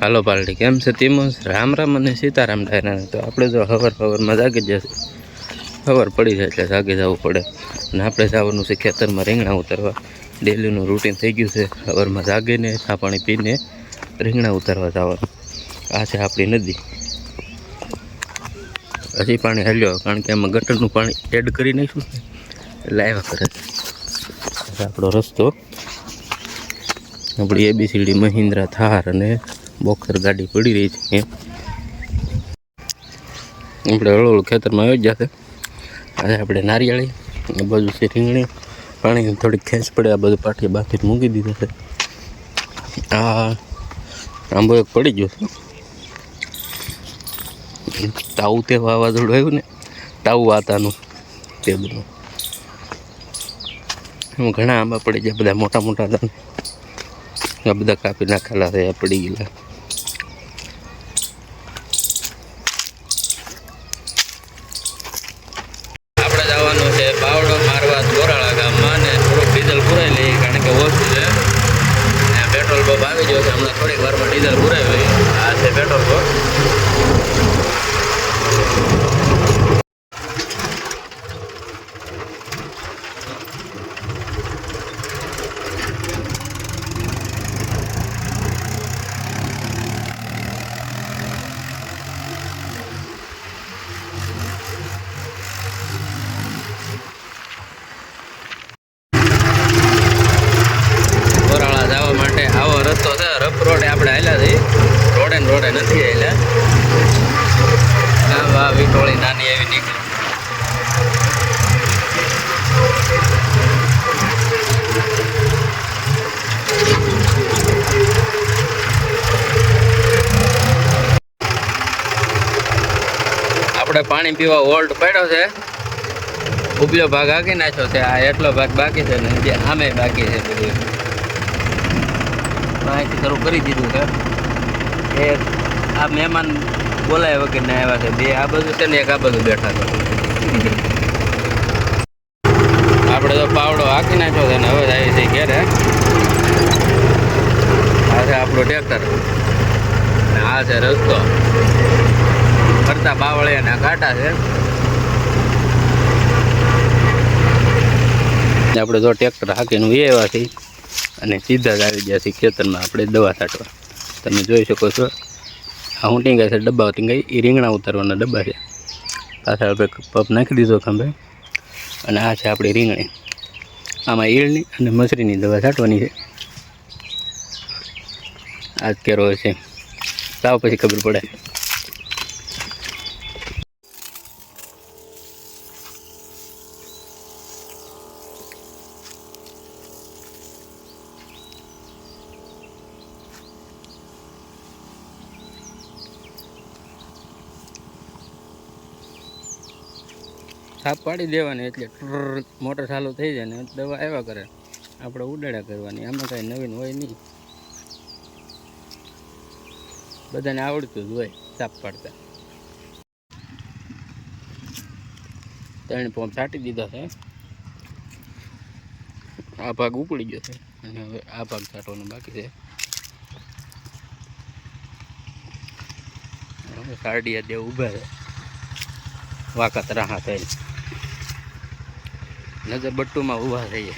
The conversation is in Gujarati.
હાલો પાલટી, કેમ છે તેમજ રામ રામ અને સીતારામ ડાયરા તો આપણે જો હવર હવારમાં જાગી જશે. ખબર પડી જાય એટલે જાગી જવું પડે. અને આપણે જવાનું છે ખેતરમાં રીંગણા ઉતારવા. ડેલીનું રૂટીન થઈ ગયું છે. હવરમાં જાગીને ચા પાણી પીને રીંગણા ઉતારવા જવાનું. આ છે આપણી નદી. હજી પાણી હાલ્યો, કારણ કે એમાં ગટરનું પાણી એડ કરી નાખ્યું ને એટલે આવ્યા કરે આપણો રસ્તો. આપણી એબીસીડી મહિન્દ્રા, થાર અને બોક્સર ગાડી પડી રહી છે આપણે હળવળ ખેતરમાં આવી જશે આજે આપણે નારિયેળી એ બાજુ છે રીંગણી, પાણી થોડીક ખેંચ પડે, આ બધું પાટી બાકી મૂકી દીધું છે. આ આંબો એક પડી ગયો છે. તાવું તે વાવાઝોડું આવ્યું ને, તાવું વાતાનું તે બધું. ઘણા આંબા પડી ગયા, બધા મોટા મોટા હતા. આ બધા કાપી નાખેલા છે પડી ગયેલા. આપણે જવાનું છે બાવડો મારવા ગોરાળા ગામમાં ને થોડુંક ડીઝલ પુરાઈ કારણ કે ઓછું છે. પેટ્રોલ પંપ આવી ગયો છે, હમણાં થોડીક વારમાં ડીઝલ પુરાવી આ છે પેટ્રોલ પંપ ગોરાળા જવા માટે આવો રસ્તો છે રફ રોડે આપણે આવેલા છીએ. રોડે ને રોડે નથી આવેલા આ વિટોળી નાની એવી નીકળી. આપણે પાણી પીવા હોલ્ટ પડ્યો છે. ઉપલો ભાગ આગી નાખ્યો છે. આ એટલો ભાગ બાકી છે ને જે આમે બાકી છે બધું. અહીંથી શરૂ કરી દીધું છે. એ આ મહેમાન બોલાય વગર ને આવ્યા છે. બે, આ બધું છે ને એક આ બધું બેઠા છે. આપણે તો પાવડો હાકી નાખ્યો છે ને હવે જાય છે ઘેરે. આ છે આપણું ટ્રેક્ટર. આ છે રસ્તો. ફરતા બાવળિયાના કાંટા છે. આપણે જો ટ્રેક્ટર હાકીને આવ્યા છીએ. અને સીધા જ આવી ગયા ખેતરમાં. આપણે દવા છાંટવા. તમે જોઈ શકો છો. આ હું ટીંગાય છે, ડબ્બા ટીંગાઈ એ રીંગણા ઉતારવાના ડબ્બા છે. પાછળ આપણે પપ નાખી દીધો ખંભે અને આ છે આપણી રીંગણી. આમાં ઈળની અને મસરીની દવા છાંટવાની છે. આ જ કેરો છે. તાવ પછી ખબર પડે. થાપ પાડી દેવાની એટલે મોટર ચાલુ થઈ જાય ને દવા આવ્યા કરે. આપણે ઉડાડ્યા કરવાની, આમાં કાંઈ નવીન હોય નહીં. બધાને આવડતું જ હોય થાપ પાડતા. ત્રણ પંપ છાંટી દીધા છે. આ ભાગ ઉપડી ગયો છે અને હવે આ ભાગ છાંટવાનો બાકી છે. સારડિયા દેવ ઊભા છે. વાકત રાહા થઈને. નજર બટ્ટુમાં ઊભા થઈએ